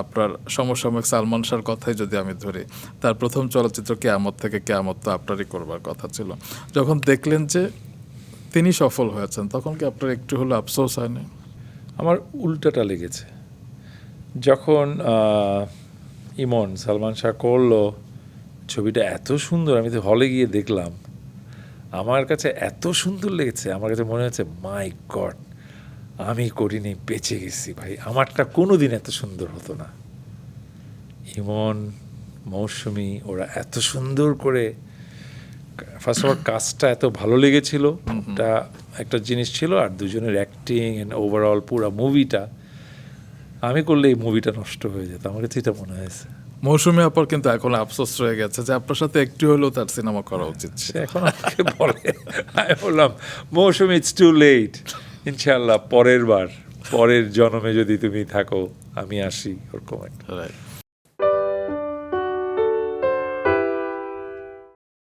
আপনার সমসাময়িক সালমান শাহর কথাই যদি আমি ধরি, তার প্রথম চলচ্চিত্র কেয়ামত থেকে কেয়ামত তো আপনারই করবার কথা ছিল। যখন দেখলেন যে তিনি সফল হয়েছেন, তখন কি আপনার একটু হলো আফসোস হয়নি? আমার উল্টাটা লেগেছে। যখন ইমন সালমান শাহ করল, ছবিটা এত সুন্দর, আমি তো হলে গিয়ে দেখলাম, আমার কাছে এত সুন্দর লেগেছে, আমার কাছে মনে হচ্ছে মাই গড আমি করিনি বেঁচে গেছি ভাই। আমারটা কোনো দিন এত সুন্দর হতো না। ইমন মৌসুমি ওরা এত সুন্দর করে ফার্স্ট অফ অল কাজটা এত ভালো লেগেছিল। এটা একটা জিনিস ছিল আর দুজনের অ্যাক্টিং অ্যান্ড ওভারঅল পুরো মুভিটা আমি করলে এই মুভিটা নষ্ট হয়ে যেত। আমার কাছে এটা মনে হয়েছে। মৌসুমি আপার কিন্তু এখন আফসোস রয়ে গেছে যে আপনার সাথে একটু হলেও তার সিনেমা করা উচিত এখন আমাকে বলে আমি বললাম মৌসুম ইটস টু লেট ইনশাল্লাহ পরের বার পরের জনমে যদি তুমি থাকো আমি আসি ওরকম একটা.